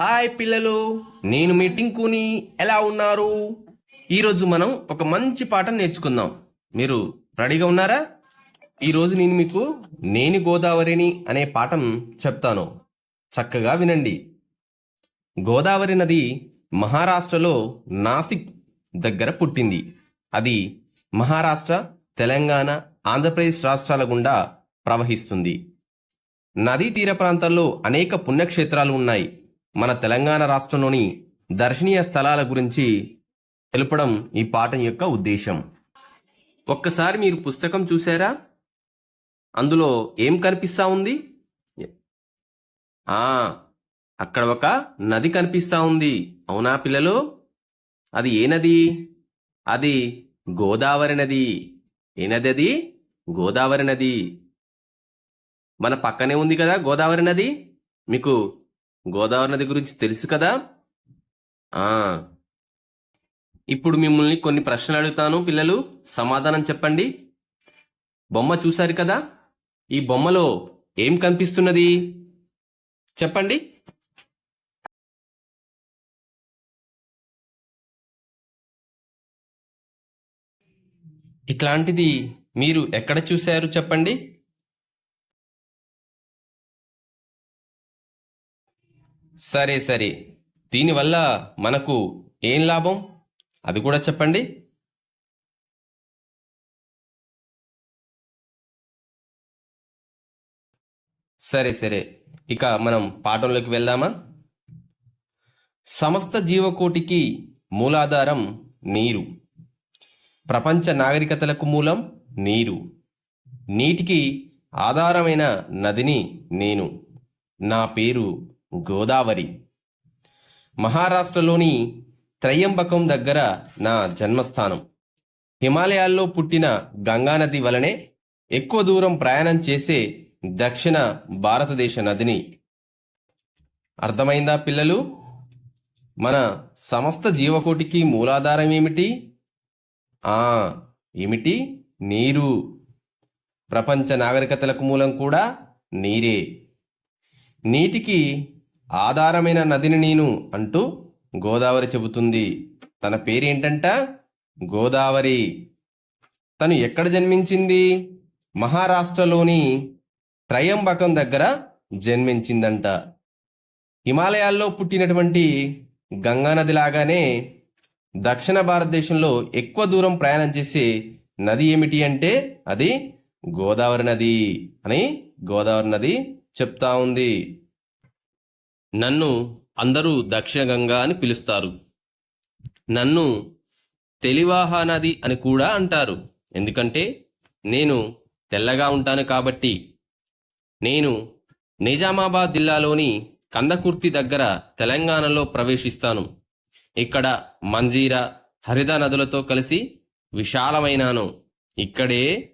Hi పిల్లలు నేను మీ టింకుని ఎలా ఉన్నారు? ఈరోజు మనం ఒక మంచి పాఠం నేర్చుకుందాం. మీరు రెడీగా ఉన్నారా? ఈరోజు నేను మీకు నేను గోదావరిని అనే పాఠం చెప్తాను. చక్కగా వినండి. గోదావరి నది మహారాష్ట్రలో నాసిక్ దగ్గర పుట్టింది. అది మహారాష్ట్ర తెలంగాణ ఆంధ్రప్రదేశ్ రాష్ట్రాల గుండా ప్రవహిస్తుంది. నదీ తీర ప్రాంతాల్లో అనేక పుణ్యక్షేత్రాలు ఉన్నాయి. మన తెలంగాణ రాష్ట్రంలోని దర్శనీయ స్థలాల గురించి తెలుపడం ఈ పాఠం యొక్క ఉద్దేశం. ఒక్కసారి మీరు పుస్తకం చూసారా అందులో ఏం కనిపిస్తా ఉంది? ఆ అక్కడ ఒక నది కనిపిస్తా ఉంది. అవునా పిల్లలు? అది ఏ నది? అది గోదావరి నది. ఏ నది అది? గోదావరి నది. మన పక్కనే ఉంది కదా గోదావరి నది? మీకు గోదావరి నది గురించి తెలుసు కదా? ఆ. ఇప్పుడు మిమ్మల్ని కొన్ని ప్రశ్నలు అడుగుతాను పిల్లలు. సమాధానం చెప్పండి. బొమ్మ చూశారు కదా? ఈ బొమ్మలో ఏం కనిపిస్తున్నది? చెప్పండి. ఇట్లాంటిది మీరు ఎక్కడ చూశారు? చెప్పండి. సరే సరే. దీనివల్ల మనకు ఏం లాభం? అది కూడా చెప్పండి. సరే సరే. ఇక మనం పాఠంలోకి వెళ్దామా? సమస్త జీవకోటికి మూలాధారం నీరు. ప్రపంచ నాగరికతలకు మూలం నీరు. నీటికి ఆధారమైన నదిని నేను. నా పేరు గోదావరి. మహారాష్ట్రలోని త్రయంబకం దగ్గర నా జన్మస్థానం. హిమాలయాల్లో పుట్టిన గంగానది వలనే ఎక్కువ దూరం ప్రయాణం చేసే దక్షిణ భారతదేశ నదిని. అర్థమైందా పిల్లలు? మన సమస్త జీవకోటికి మూలాధారం ఏమిటి? ఆ ఏమిటి? నీరు. ప్రపంచ నాగరికతలకు మూలం కూడా నీరే. నీటికి ఆధారమైన నదిని నేను అంటూ గోదావరి చెబుతుంది. తన పేరేంటంట? గోదావరి. తను ఎక్కడ జన్మించింది? మహారాష్ట్రలోని త్రయంబకం దగ్గర జన్మించిందంట. హిమాలయాల్లో పుట్టినటువంటి గంగానది లాగానే దక్షిణ భారతదేశంలో ఎక్కువ దూరం ప్రయాణం చేసే నది ఏమిటి అంటే అది గోదావరి నది అని గోదావరి నది చెప్తా ఉంది. నన్ను అందరూ దక్షిణ గంగా అని పిలుస్తారు. నన్ను తెలివాహా నది అని కూడా అంటారు. ఎందుకంటే నేను తెల్లగా ఉంటాను కాబట్టి. నేను నిజామాబాద్ జిల్లాలోని కందకుర్తి దగ్గర తెలంగాణలో ప్రవేశిస్తాను. ఇక్కడ మంజీరా హరిద నదులతో కలిసి విశాలమైనాను. ఇక్కడే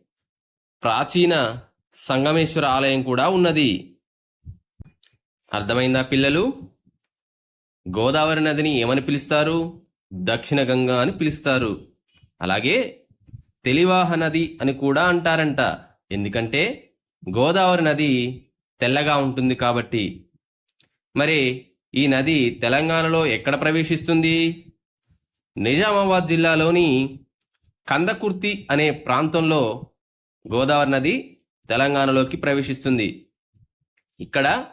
ప్రాచీన సంగమేశ్వర ఆలయం కూడా ఉన్నది. అర్థమైందా పిల్లలు? గోదావరి నదిని ఏమని పిలుస్తారు? దక్షిణ గంగా అని పిలుస్తారు. అలాగే తెలివాహ నది అని కూడా అంటారంట. ఎందుకంటే గోదావరి నది తెల్లగా ఉంటుంది కాబట్టి. మరి ఈ నది తెలంగాణలో ఎక్కడ ప్రవేశిస్తుంది? నిజామాబాద్ జిల్లాలోని కందకుర్తి అనే ప్రాంతంలో గోదావరి నది తెలంగాణలోకి ప్రవేశిస్తుంది. ఇక్కడ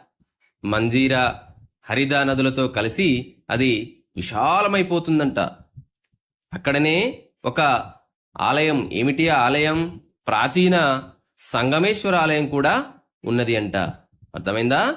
మంజీరా హరిదా నదులతో కలిసి అది విశాలమైపోతుందంట. అక్కడనే ఒక ఆలయం ఏమిటి? ఆలయం ప్రాచీన సంగమేశ్వర ఆలయం కూడా ఉన్నది అంట. అర్థమైందా?